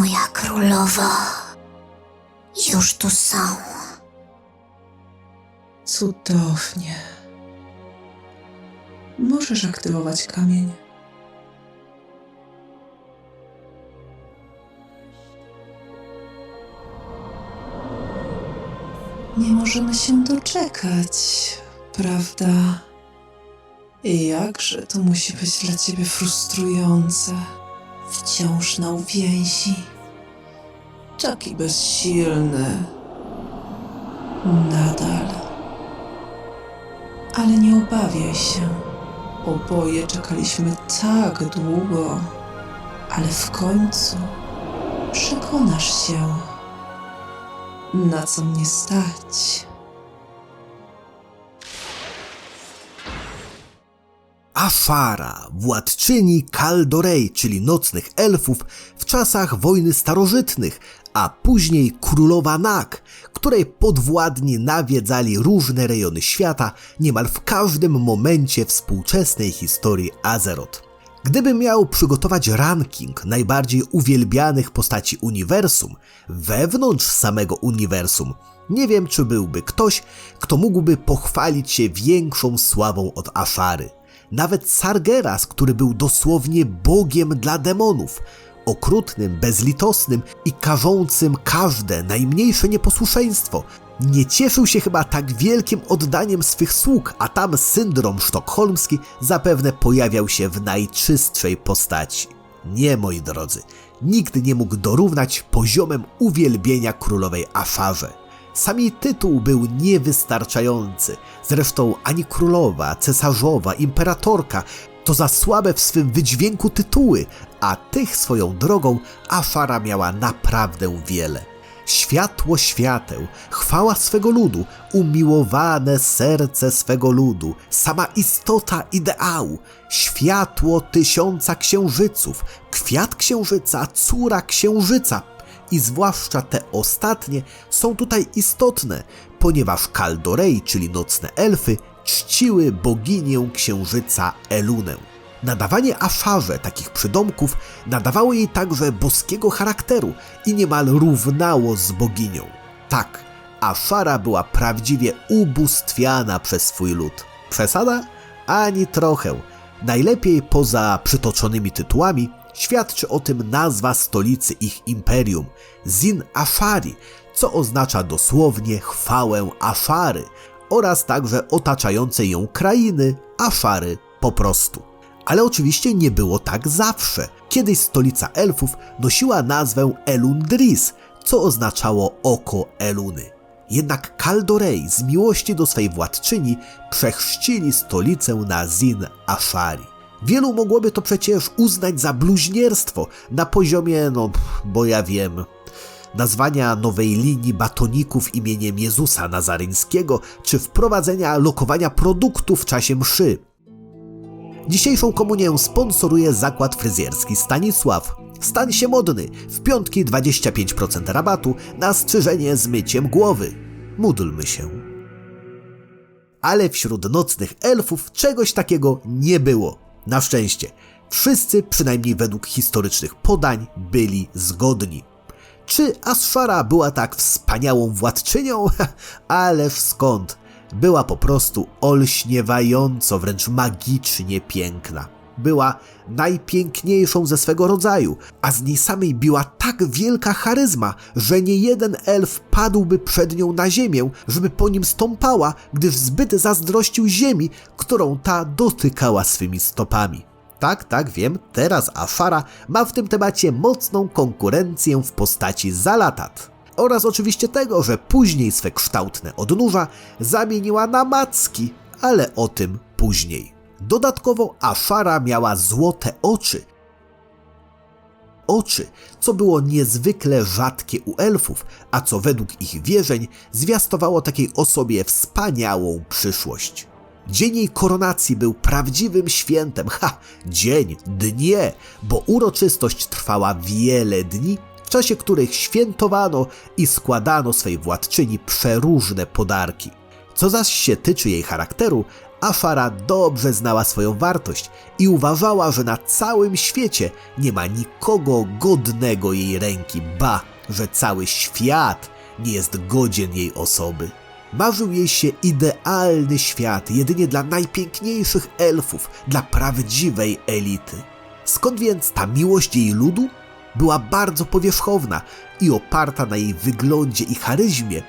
Moja królowa. Już tu są. Cudownie. Możesz aktywować kamień. Nie możemy się doczekać, prawda? I jakże to musi być dla ciebie frustrujące. Wciąż na uwięzi. Taki bezsilny. Nadal. Ale nie obawiaj się. Oboje czekaliśmy tak długo, ale w końcu przekonasz się, na co mnie stać. Afara, władczyni Kaldorej, czyli nocnych elfów w czasach wojny starożytnych, a później królowa Nak, której podwładni nawiedzali różne rejony świata niemal w każdym momencie współczesnej historii Azeroth. Gdybym miał przygotować ranking najbardziej uwielbianych postaci uniwersum wewnątrz samego uniwersum, nie wiem czy byłby ktoś, kto mógłby pochwalić się większą sławą od Afary. Nawet Sargeras, który był dosłownie bogiem dla demonów, okrutnym, bezlitosnym i karzącym każde najmniejsze nieposłuszeństwo, nie cieszył się chyba tak wielkim oddaniem swych sług, a tam syndrom sztokholmski zapewne pojawiał się w najczystszej postaci. Nie, moi drodzy, nikt nie mógł dorównać poziomem uwielbienia królowej Afarze. Sam jej tytuł był niewystarczający. Zresztą ani królowa, cesarzowa, imperatorka to za słabe w swym wydźwięku tytuły, a tych swoją drogą Afara miała naprawdę wiele. Światło świateł, chwała swego ludu, umiłowane serce swego ludu, sama istota ideału, światło tysiąca księżyców, kwiat księżyca, córa księżyca, i zwłaszcza te ostatnie są tutaj istotne, ponieważ Kaldorej, czyli nocne elfy, czciły boginię księżyca Elunę. Nadawanie Afarze takich przydomków nadawało jej także boskiego charakteru i niemal równało z boginią. Tak, Afara była prawdziwie ubóstwiana przez swój lud. Przesada? Ani trochę. Najlepiej poza przytoczonymi tytułami Świadczy o tym nazwa stolicy ich imperium, Zin Afari, co oznacza dosłownie chwałę Afary oraz także otaczające ją krainy Afary po prostu. Ale oczywiście nie było tak zawsze. Kiedyś stolica elfów nosiła nazwę Elundris, co oznaczało oko Eluny. Jednak Kaldorej z miłości do swej władczyni przechrzcili stolicę na Zin Afari. Wielu mogłoby to przecież uznać za bluźnierstwo na poziomie, no, bo ja wiem, nazwania nowej linii batoników imieniem Jezusa Nazaryńskiego, czy wprowadzenia lokowania produktu w czasie mszy. Dzisiejszą komunię sponsoruje zakład fryzjerski Stanisław. Stań się modny, w piątki 25% rabatu na strzyżenie z myciem głowy. Módlmy się. Ale wśród nocnych elfów czegoś takiego nie było. Na szczęście, wszyscy, przynajmniej według historycznych podań, byli zgodni. Czy Asfara była tak wspaniałą władczynią? Ależ skąd? Była po prostu olśniewająco, wręcz magicznie piękna. Była najpiękniejszą ze swego rodzaju, a z niej samej biła tak wielka charyzma, że nie jeden elf padłby przed nią na ziemię, żeby po nim stąpała, gdyż zbyt zazdrościł ziemi, którą ta dotykała swymi stopami. Tak, tak, wiem, teraz Afara ma w tym temacie mocną konkurencję w postaci Zalatat. Oraz oczywiście tego, że później swe kształtne odnóża zamieniła na macki, ale o tym później. Dodatkowo Afara miała złote oczy. Oczy, co było niezwykle rzadkie u elfów, a co według ich wierzeń zwiastowało takiej osobie wspaniałą przyszłość. Dzień jej koronacji był prawdziwym świętem, ha, dzień, dnie, bo uroczystość trwała wiele dni, w czasie których świętowano i składano swej władczyni przeróżne podarki. Co zaś się tyczy jej charakteru, Afara dobrze znała swoją wartość i uważała, że na całym świecie nie ma nikogo godnego jej ręki, ba, że cały świat nie jest godzien jej osoby. Marzył jej się idealny świat, jedynie dla najpiękniejszych elfów, dla prawdziwej elity. Skąd więc ta miłość jej ludu? Była bardzo powierzchowna i oparta na jej wyglądzie i charyzmie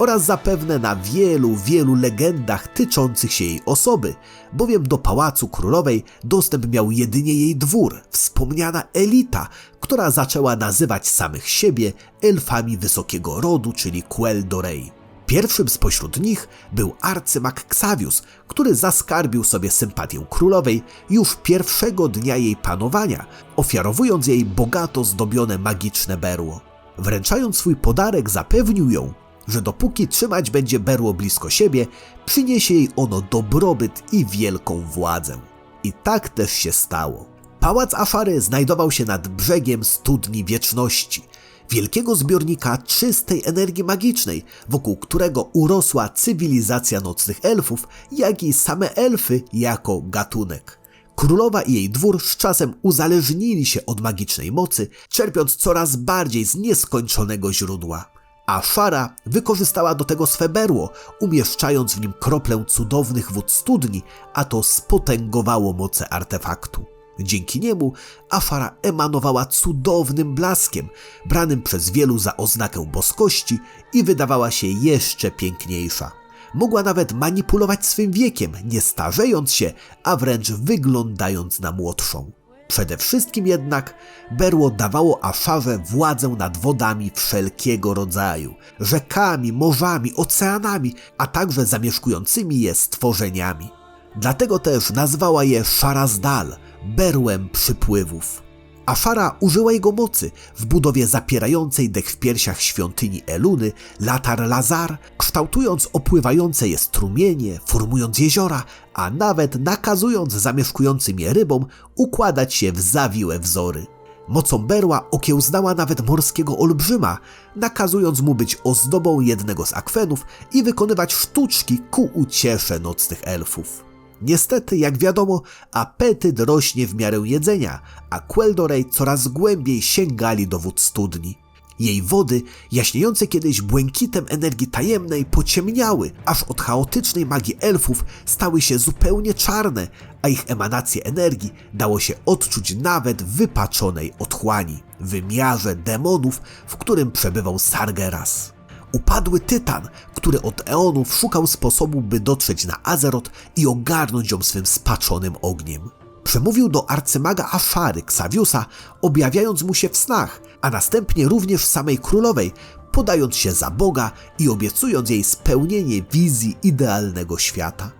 oraz zapewne na wielu, wielu legendach tyczących się jej osoby, bowiem do pałacu królowej dostęp miał jedynie jej dwór, wspomniana elita, która zaczęła nazywać samych siebie elfami wysokiego rodu, czyli Quel Dorei. Pierwszym spośród nich był arcymag Xavius, który zaskarbił sobie sympatię królowej już pierwszego dnia jej panowania, ofiarowując jej bogato zdobione magiczne berło. Wręczając swój podarek zapewnił ją, że dopóki trzymać będzie berło blisko siebie, przyniesie jej ono dobrobyt i wielką władzę. I tak też się stało. Pałac Afary znajdował się nad brzegiem studni wieczności, wielkiego zbiornika czystej energii magicznej, wokół którego urosła cywilizacja nocnych elfów, jak i same elfy jako gatunek. Królowa i jej dwór z czasem uzależnili się od magicznej mocy, czerpiąc coraz bardziej z nieskończonego źródła. A Szara wykorzystała do tego swe berło, umieszczając w nim kroplę cudownych wód studni, a to spotęgowało moce artefaktu. Dzięki niemu Afara emanowała cudownym blaskiem, branym przez wielu za oznakę boskości i wydawała się jeszcze piękniejsza. Mogła nawet manipulować swym wiekiem, nie starzejąc się, a wręcz wyglądając na młodszą. Przede wszystkim jednak berło dawało Afarze władzę nad wodami wszelkiego rodzaju, rzekami, morzami, oceanami, a także zamieszkującymi je stworzeniami. Dlatego też nazwała je Szarazdal, berłem przypływów. Afara użyła jego mocy w budowie zapierającej dech w piersiach świątyni Eluny, latar Lazar, kształtując opływające je strumienie, formując jeziora, a nawet nakazując zamieszkującym je rybom układać się w zawiłe wzory. Mocą berła okiełznała nawet morskiego olbrzyma, nakazując mu być ozdobą jednego z akwenów i wykonywać sztuczki ku uciesze nocnych elfów. Niestety, jak wiadomo, apetyt rośnie w miarę jedzenia, a Queldorej coraz głębiej sięgali do wód studni. Jej wody, jaśniejące kiedyś błękitem energii tajemnej, pociemniały, aż od chaotycznej magii elfów stały się zupełnie czarne, a ich emanację energii dało się odczuć nawet w wypaczonej otchłani, wymiarze demonów, w którym przebywał Sargeras. Upadły tytan, który od eonów szukał sposobu, by dotrzeć na Azeroth i ogarnąć ją swym spaczonym ogniem. Przemówił do arcymaga Afary, Xaviusa, objawiając mu się w snach, a następnie również samej królowej, podając się za Boga i obiecując jej spełnienie wizji idealnego świata.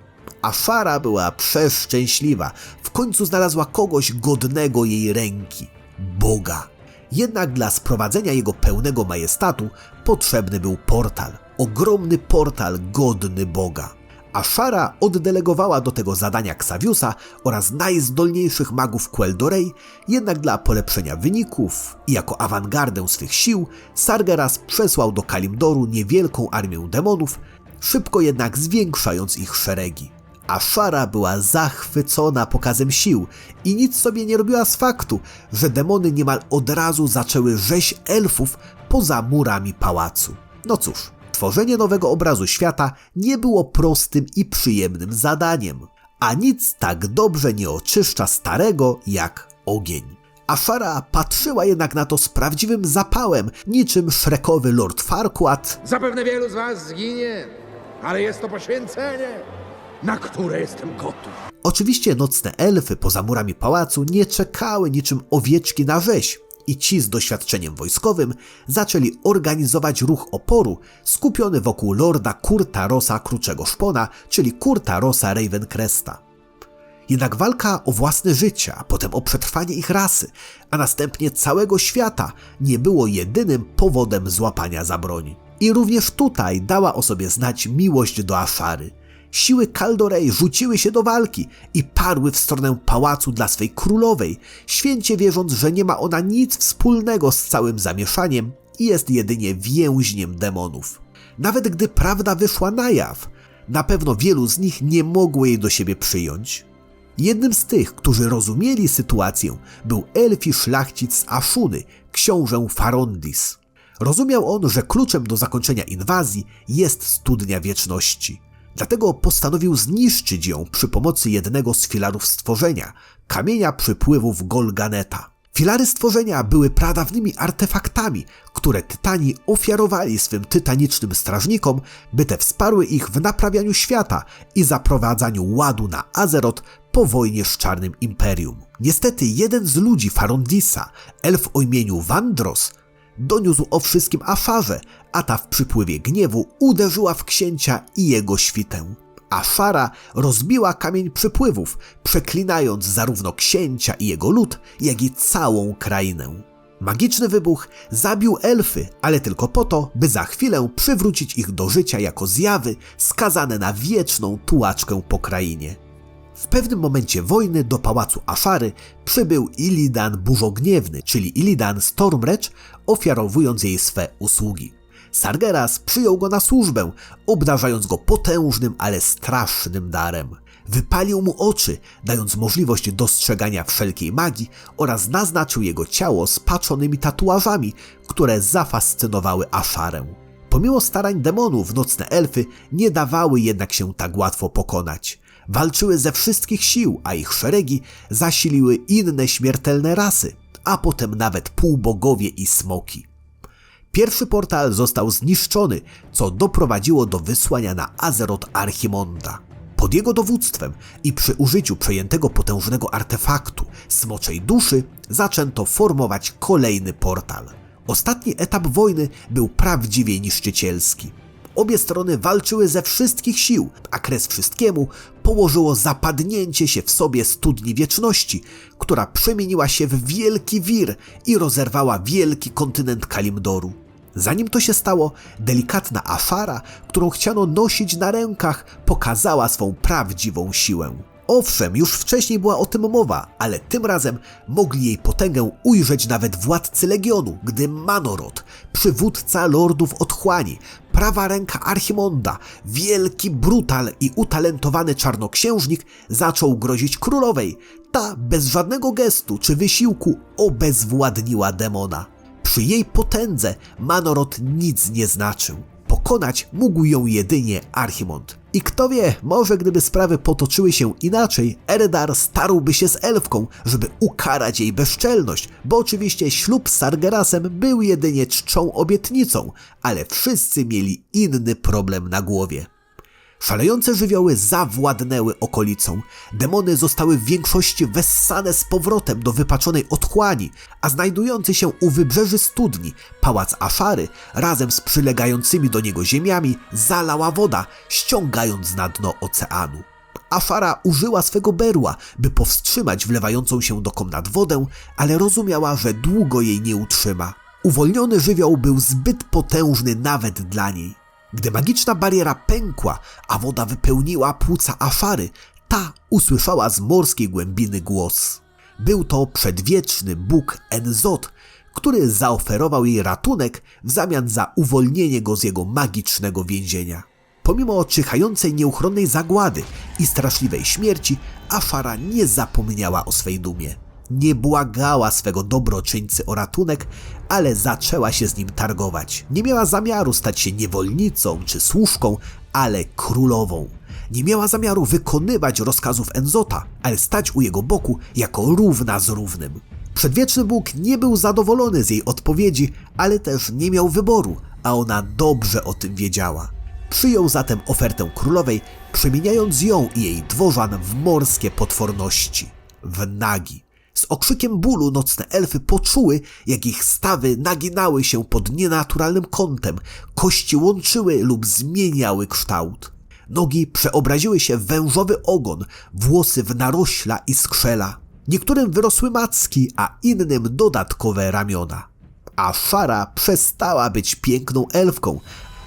Afara była przeszczęśliwa, w końcu znalazła kogoś godnego jej ręki Boga. Jednak dla sprowadzenia jego pełnego majestatu potrzebny był portal, ogromny portal godny Boga. A oddelegowała do tego zadania Xaviusa oraz najzdolniejszych magów Queldorei, jednak dla polepszenia wyników i jako awangardę swych sił Sargeras przesłał do Kalimdoru niewielką armię demonów, szybko jednak zwiększając ich szeregi a Szara była zachwycona pokazem sił i nic sobie nie robiła z faktu, że demony niemal od razu zaczęły rzeź elfów poza murami pałacu. No cóż, tworzenie nowego obrazu świata nie było prostym i przyjemnym zadaniem, a nic tak dobrze nie oczyszcza starego jak ogień. Afara patrzyła jednak na to z prawdziwym zapałem, niczym szrekowy Lord Farquaad, Zapewne wielu z was zginie, ale jest to poświęcenie, na które jestem gotów. Oczywiście nocne elfy poza murami pałacu nie czekały niczym owieczki na rzeź i ci z doświadczeniem wojskowym zaczęli organizować ruch oporu skupiony wokół lorda Kurta Rosa Kruczego Szpona, czyli Kurta Rosa Ravencresta. Jednak walka o własne życie, a potem o przetrwanie ich rasy, a następnie całego świata nie było jedynym powodem złapania za broń. I również tutaj dała o sobie znać miłość do Afary. Siły Kaldorej rzuciły się do walki i parły w stronę pałacu dla swej królowej, święcie wierząc, że nie ma ona nic wspólnego z całym zamieszaniem i jest jedynie więźniem demonów. Nawet gdy prawda wyszła na jaw, Na pewno wielu z nich nie mogło jej do siebie przyjąć. Jednym z tych, którzy rozumieli sytuację, był elfi szlachcic z Aszuny, książę Farondis. Rozumiał on, że kluczem do zakończenia inwazji jest studnia wieczności. Dlatego postanowił zniszczyć ją przy pomocy jednego z filarów stworzenia, kamienia przypływów Golganeta. Filary stworzenia były pradawnymi artefaktami, które Tytani ofiarowali swym tytanicznym strażnikom, by te wsparły ich w naprawianiu świata i zaprowadzaniu ładu na Azeroth po wojnie z Czarnym Imperium. Niestety jeden z ludzi Farondisa, elf o imieniu Wandros, doniósł o wszystkim Afarze, a ta w przypływie gniewu uderzyła w księcia i jego świtę. Afara rozbiła kamień przypływów, przeklinając zarówno księcia i jego lud, jak i całą krainę. Magiczny wybuch zabił elfy, ale tylko po to, by za chwilę przywrócić ich do życia jako zjawy skazane na wieczną tułaczkę po krainie. W pewnym momencie wojny do pałacu Afary przybył Illidan Burzogniewny, czyli Illidan Stormrecz, ofiarowując jej swe usługi. Sargeras przyjął go na służbę, obdarzając go potężnym, ale strasznym darem. Wypalił mu oczy, dając możliwość dostrzegania wszelkiej magii oraz naznaczył jego ciało spaczonymi tatuażami, które zafascynowały Afarę. Pomimo starań demonów, nocne elfy nie dawały jednak się tak łatwo pokonać. Walczyły ze wszystkich sił, a ich szeregi zasiliły inne śmiertelne rasy, a potem nawet półbogowie i smoki. Pierwszy portal został zniszczony, co doprowadziło do wysłania na Azeroth Archimonda. Pod jego dowództwem i przy użyciu przejętego potężnego artefaktu smoczej duszy zaczęto formować kolejny portal. Ostatni etap wojny był prawdziwie niszczycielski. Obie strony walczyły ze wszystkich sił, a kres wszystkiemu położyło zapadnięcie się w sobie studni wieczności, która przemieniła się w wielki wir i rozerwała wielki kontynent Kalimdoru. Zanim to się stało, delikatna afara, którą chciano nosić na rękach, pokazała swą prawdziwą siłę. Owszem, już wcześniej była o tym mowa, ale tym razem mogli jej potęgę ujrzeć nawet władcy legionu, gdy Manorot, przywódca lordów otchłani, prawa ręka Archimonda, wielki brutal i utalentowany czarnoksiężnik zaczął grozić królowej. Ta bez żadnego gestu czy wysiłku obezwładniła demona. Przy jej potędze Manorot nic nie znaczył. Pokonać mógł ją jedynie Archimond. I kto wie, może gdyby sprawy potoczyły się inaczej, Eredar starłby się z elfką, żeby ukarać jej bezczelność, bo oczywiście ślub z Sargerasem był jedynie czczą obietnicą, ale wszyscy mieli inny problem na głowie. Szalejące żywioły zawładnęły okolicą. Demony zostały w większości wessane z powrotem do wypaczonej otchłani, a znajdujący się u wybrzeży studni pałac Afary razem z przylegającymi do niego ziemiami zalała woda, ściągając na dno oceanu. Afara użyła swego berła, by powstrzymać wlewającą się do komnat wodę, ale rozumiała, że długo jej nie utrzyma. Uwolniony żywioł był zbyt potężny nawet dla niej. Gdy magiczna bariera pękła, a woda wypełniła płuca Afary, ta usłyszała z morskiej głębiny głos. Był to przedwieczny Bóg Enzot, który zaoferował jej ratunek w zamian za uwolnienie go z jego magicznego więzienia. Pomimo czyhającej nieuchronnej zagłady i straszliwej śmierci, Afara nie zapomniała o swej dumie. Nie błagała swego dobroczyńcy o ratunek, ale zaczęła się z nim targować. Nie miała zamiaru stać się niewolnicą czy służką, ale królową. Nie miała zamiaru wykonywać rozkazów Enzota, ale stać u jego boku jako równa z równym. Przedwieczny Bóg nie był zadowolony z jej odpowiedzi, ale też nie miał wyboru, a ona dobrze o tym wiedziała. Przyjął zatem ofertę królowej, przemieniając ją i jej dworzan w morskie potworności, w nagi. Z okrzykiem bólu nocne elfy poczuły, jak ich stawy naginały się pod nienaturalnym kątem, kości łączyły lub zmieniały kształt. Nogi przeobraziły się w wężowy ogon, włosy w narośla i skrzela. Niektórym wyrosły macki, a innym dodatkowe ramiona. A Szara przestała być piękną elfką,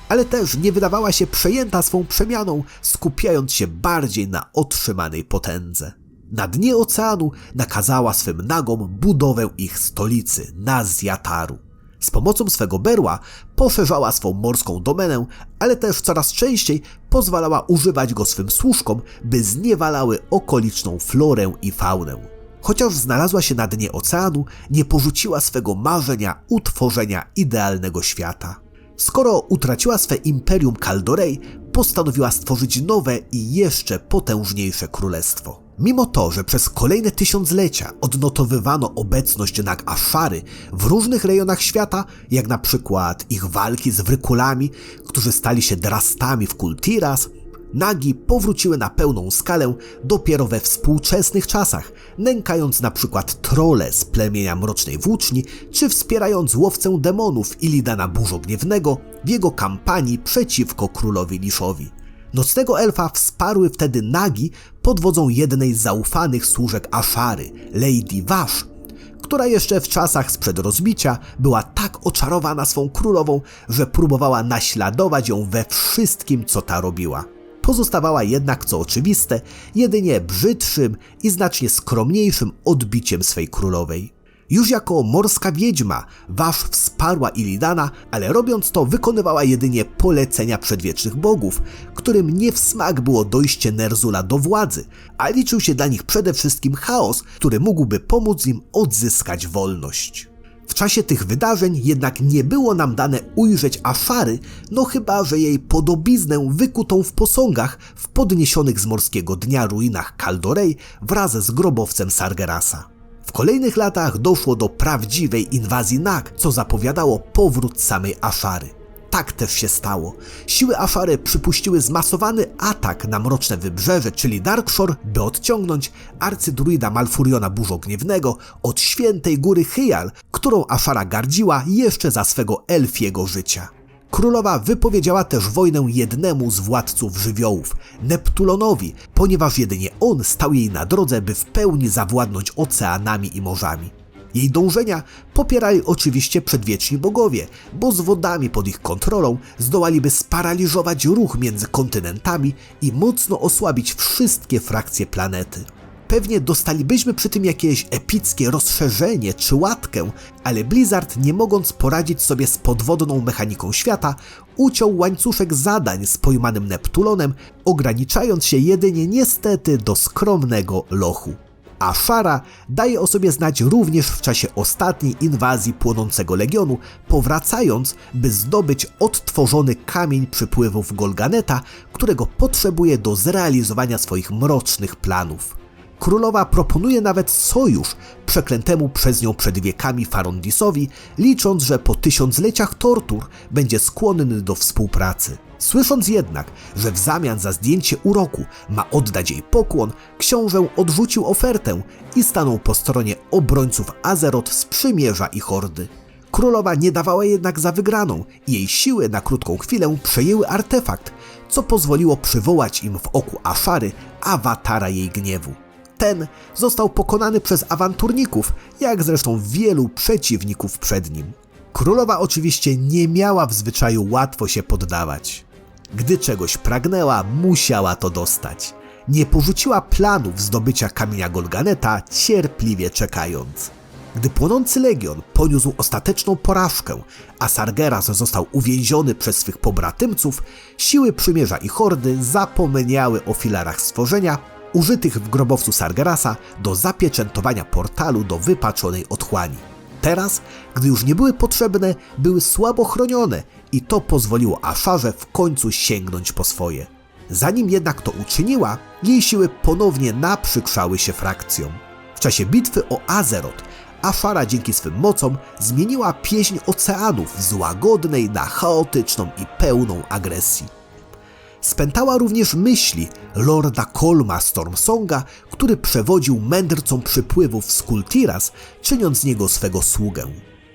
ale też nie wydawała się przejęta swą przemianą, skupiając się bardziej na otrzymanej potędze. Na dnie oceanu nakazała swym nagom budowę ich stolicy, Nazjataru. Z pomocą swego berła poszerzała swą morską domenę, ale też coraz częściej pozwalała używać go swym służkom, by zniewalały okoliczną florę i faunę. Chociaż znalazła się na dnie oceanu, nie porzuciła swego marzenia utworzenia idealnego świata. Skoro utraciła swe imperium Kaldorej, postanowiła stworzyć nowe i jeszcze potężniejsze królestwo. Mimo to, że przez kolejne tysiąclecia odnotowywano obecność Nag Ashary w różnych rejonach świata, jak na przykład ich walki z wrykulami, którzy stali się drastami w Kultiras, Nagi powróciły na pełną skalę dopiero we współczesnych czasach, nękając na przykład trole z plemienia Mrocznej Włóczni, czy wspierając łowcę demonów Ilidana Burzogniewnego w jego kampanii przeciwko królowi Liszowi. Nocnego elfa wsparły wtedy Nagi pod wodzą jednej z zaufanych służek Ashary, Lady Vash, która jeszcze w czasach sprzed rozbicia była tak oczarowana swą królową, że próbowała naśladować ją we wszystkim, co ta robiła. Pozostawała jednak, co oczywiste, jedynie brzydszym i znacznie skromniejszym odbiciem swej królowej. Już jako morska wiedźma Wasz wsparła Ilidana, ale robiąc to wykonywała jedynie polecenia przedwiecznych bogów, którym nie w smak było dojście Nerzula do władzy, a liczył się dla nich przede wszystkim chaos, który mógłby pomóc im odzyskać wolność. W czasie tych wydarzeń jednak nie było nam dane ujrzeć Ashary, no chyba, że jej podobiznę wykutą w posągach w podniesionych z morskiego dnia ruinach Kaldorej wraz z grobowcem Sargerasa. W kolejnych latach doszło do prawdziwej inwazji Nag, co zapowiadało powrót samej Ashary. Tak też się stało. Siły Ashary przypuściły zmasowany atak na Mroczne Wybrzeże, czyli Darkshore, by odciągnąć arcydruida Malfuriona Burzogniewnego od świętej góry Hyjal, którą Ashara gardziła jeszcze za swego elfiego życia. Królowa wypowiedziała też wojnę jednemu z władców żywiołów, Neptulonowi, ponieważ jedynie on stał jej na drodze, by w pełni zawładnąć oceanami i morzami. Jej dążenia popierali oczywiście przedwieczni bogowie, bo z wodami pod ich kontrolą zdołaliby sparaliżować ruch między kontynentami i mocno osłabić wszystkie frakcje planety. Pewnie dostalibyśmy przy tym jakieś epickie rozszerzenie czy łatkę, ale Blizzard, nie mogąc poradzić sobie z podwodną mechaniką świata, uciął łańcuszek zadań z pojmanym Neptulonem, ograniczając się jedynie niestety do skromnego lochu. A Shara daje o sobie znać również w czasie ostatniej inwazji płonącego legionu, powracając, by zdobyć odtworzony kamień przypływów Golganeta, którego potrzebuje do zrealizowania swoich mrocznych planów. Królowa proponuje nawet sojusz przeklętemu przez nią przed wiekami Farondisowi, licząc, że po tysiącleciach tortur będzie skłonny do współpracy. Słysząc jednak, że w zamian za zdjęcie uroku ma oddać jej pokłon, książę odrzucił ofertę i stanął po stronie obrońców Azeroth z przymierza i hordy. Królowa nie dawała jednak za wygraną i jej siły na krótką chwilę przejęły artefakt, co pozwoliło przywołać im w oku Ashary awatara jej gniewu. Ten został pokonany przez awanturników, jak zresztą wielu przeciwników przed nim. Królowa oczywiście nie miała w zwyczaju łatwo się poddawać. Gdy czegoś pragnęła, musiała to dostać. Nie porzuciła planów zdobycia kamienia Golganeta, cierpliwie czekając. Gdy płonący legion poniósł ostateczną porażkę, a Sargeras został uwięziony przez swych pobratymców, siły przymierza i hordy zapomniały o filarach stworzenia, użytych w grobowcu Sargerasa do zapieczętowania portalu do wypaczonej otchłani. Teraz, gdy już nie były potrzebne, były słabo chronione i to pozwoliło Asharze w końcu sięgnąć po swoje. Zanim jednak to uczyniła, jej siły ponownie naprzykrzały się frakcjom. W czasie bitwy o Azeroth Ashara dzięki swym mocom zmieniła pieśń oceanów z łagodnej na chaotyczną i pełną agresji. Spętała również myśli lorda Kolma Stormsonga, który przewodził mędrcom przypływów z Kultiras, czyniąc z niego swego sługę.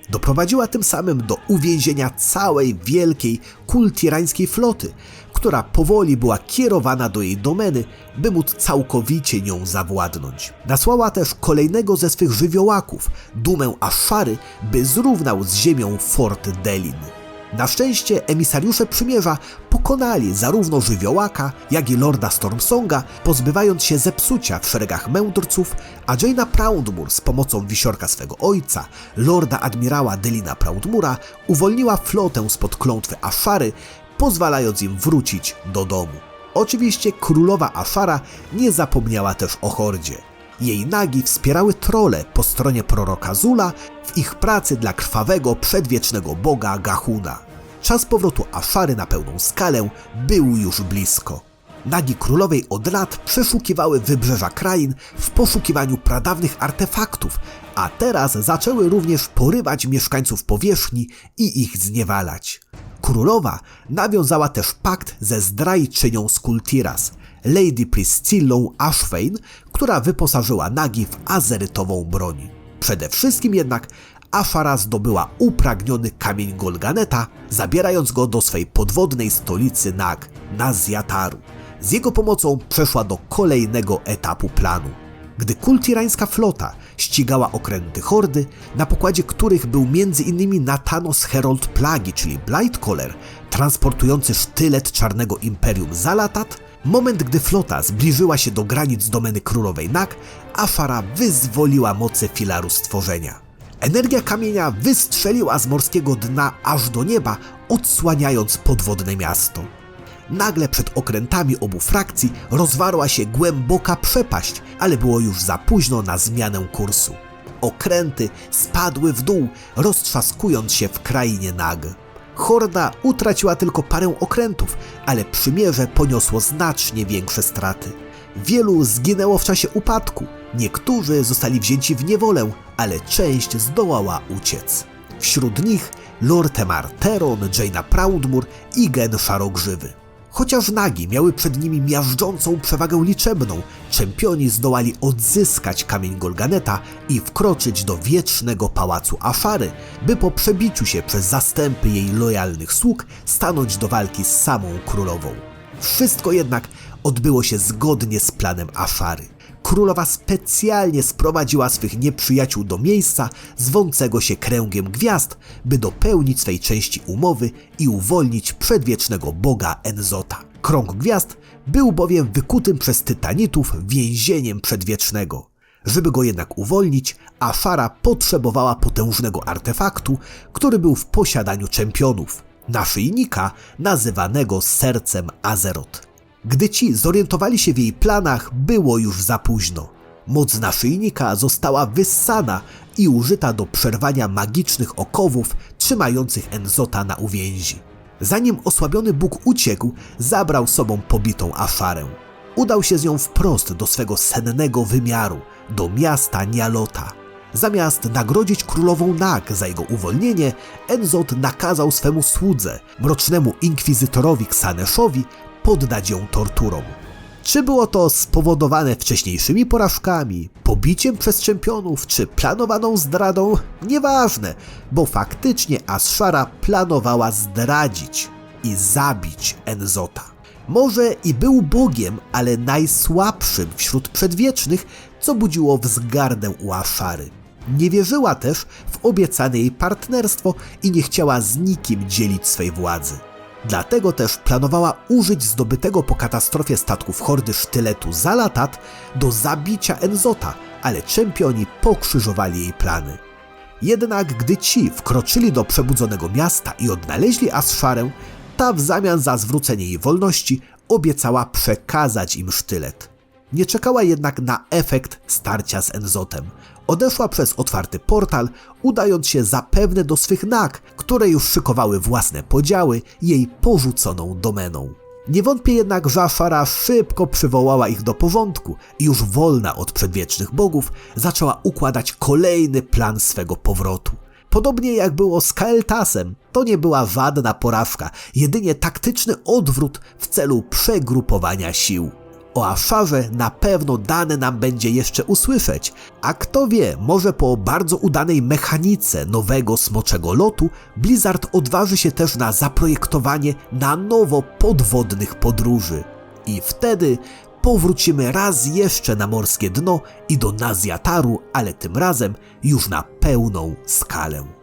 Doprowadziła tym samym do uwięzienia całej wielkiej kultirańskiej floty, która powoli była kierowana do jej domeny, by móc całkowicie nią zawładnąć. Nasłała też kolejnego ze swych żywiołaków, dumę Ashary, by zrównał z ziemią Fort Delin. Na szczęście emisariusze przymierza pokonali zarówno żywiołaka, jak i lorda Stormsonga, pozbywając się zepsucia w szeregach mędrców, a Jaina Proudmoore z pomocą wisiorka swego ojca, lorda admirała Delina Proudmura, uwolniła flotę spod klątwy Ashary, pozwalając im wrócić do domu. Oczywiście królowa Afara nie zapomniała też o hordzie. Jej nagi wspierały trole po stronie proroka Zula w ich pracy dla krwawego, przedwiecznego boga Gahuna. Czas powrotu Afary na pełną skalę był już blisko. Nagi królowej od lat przeszukiwały wybrzeża krain w poszukiwaniu pradawnych artefaktów, a teraz zaczęły również porywać mieszkańców powierzchni i ich zniewalać. Królowa nawiązała też pakt ze zdrajczynią z Kultiras, Lady Priscillą Ashfane, która wyposażyła Nagi w azerytową broń. Przede wszystkim jednak Afara zdobyła upragniony kamień Golganeta, zabierając go do swej podwodnej stolicy Nag, Nazjataru. Z jego pomocą przeszła do kolejnego etapu planu. Gdy kultirańska flota ścigała okręty hordy, na pokładzie których był m.in. Nathanos Herold Plagi, czyli Blightcaller, transportujący sztylet czarnego imperium Zalatat, moment gdy flota zbliżyła się do granic domeny królowej Nag, Afara wyzwoliła moce filaru stworzenia. Energia kamienia wystrzeliła z morskiego dna aż do nieba, odsłaniając podwodne miasto. Nagle przed okrętami obu frakcji rozwarła się głęboka przepaść, ale było już za późno na zmianę kursu. Okręty spadły w dół, roztrzaskując się w krainie Nag. Horda utraciła tylko parę okrętów, ale przymierze poniosło znacznie większe straty. Wielu zginęło w czasie upadku, niektórzy zostali wzięci w niewolę, ale część zdołała uciec. Wśród nich Lortemar Teron, Jaina Proudmoore i Gen Szarogrzywy. Chociaż nagi miały przed nimi miażdżącą przewagę liczebną, czempioni zdołali odzyskać kamień Golganeta i wkroczyć do wiecznego pałacu Afary, by po przebiciu się przez zastępy jej lojalnych sług stanąć do walki z samą królową. Wszystko jednak odbyło się zgodnie z planem Afary. Królowa specjalnie sprowadziła swych nieprzyjaciół do miejsca zwącego się kręgiem gwiazd, by dopełnić swej części umowy i uwolnić przedwiecznego boga Enzota. Krąg gwiazd był bowiem wykutym przez tytanitów więzieniem przedwiecznego. Żeby go jednak uwolnić, Afara potrzebowała potężnego artefaktu, który był w posiadaniu czempionów, naszyjnika nazywanego sercem Azeroth. Gdy ci zorientowali się w jej planach, było już za późno. Moc naszyjnika została wyssana i użyta do przerwania magicznych okowów trzymających Enzota na uwięzi. Zanim osłabiony Bóg uciekł, zabrał sobą pobitą Afarę. Udał się z nią wprost do swego sennego wymiaru, do miasta Nialota. Zamiast nagrodzić królową Nag za jego uwolnienie, Enzot nakazał swemu słudze, mrocznemu inkwizytorowi Ksaneszowi, poddać ją torturom. Czy było to spowodowane wcześniejszymi porażkami, pobiciem przez czempionów, czy planowaną zdradą? Nieważne, bo faktycznie Ashara planowała zdradzić i zabić Enzota. Może i był bogiem, ale najsłabszym wśród przedwiecznych, co budziło wzgardę u Ashary. Nie wierzyła też w obiecane jej partnerstwo i nie chciała z nikim dzielić swej władzy. Dlatego też planowała użyć zdobytego po katastrofie statków hordy sztyletu Zalatat do zabicia Enzota, ale czempioni pokrzyżowali jej plany. Jednak gdy ci wkroczyli do przebudzonego miasta i odnaleźli Asharę, ta w zamian za zwrócenie jej wolności obiecała przekazać im sztylet. Nie czekała jednak na efekt starcia z Enzotem. Odeszła przez otwarty portal, udając się zapewne do swych nag, które już szykowały własne podziały jej porzuconą domeną. Nie wątpię jednak, że Afara szybko przywołała ich do porządku i już wolna od przedwiecznych bogów zaczęła układać kolejny plan swego powrotu. Podobnie jak było z Kael'Thasem, to nie była żadna porażka, jedynie taktyczny odwrót w celu przegrupowania sił. O Afarze na pewno dane nam będzie jeszcze usłyszeć, a kto wie, może po bardzo udanej mechanice nowego smoczego lotu Blizzard odważy się też na zaprojektowanie na nowo podwodnych podróży. I wtedy powrócimy raz jeszcze na morskie dno i do Nazjataru, ale tym razem już na pełną skalę.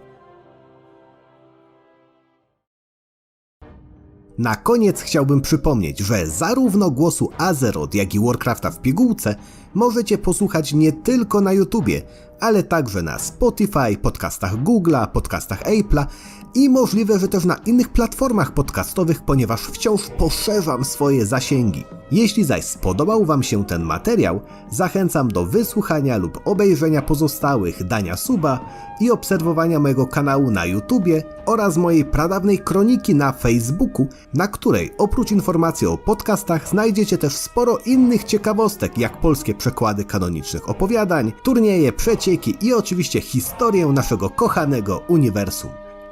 Na koniec chciałbym przypomnieć, że zarówno głosu Azeroth, jak i Warcrafta w pigułce możecie posłuchać nie tylko na YouTubie, ale także na Spotify, podcastach Google'a, podcastach Apple'a i możliwe, że też na innych platformach podcastowych, ponieważ wciąż poszerzam swoje zasięgi. Jeśli zaś spodobał Wam się ten materiał, zachęcam do wysłuchania lub obejrzenia pozostałych, dania suba i obserwowania mojego kanału na YouTubie oraz mojej pradawnej kroniki na Facebooku, na której oprócz informacji o podcastach znajdziecie też sporo innych ciekawostek, jak polskie przekłady kanonicznych opowiadań, turnieje, przecieki i oczywiście historię naszego kochanego uniwersum.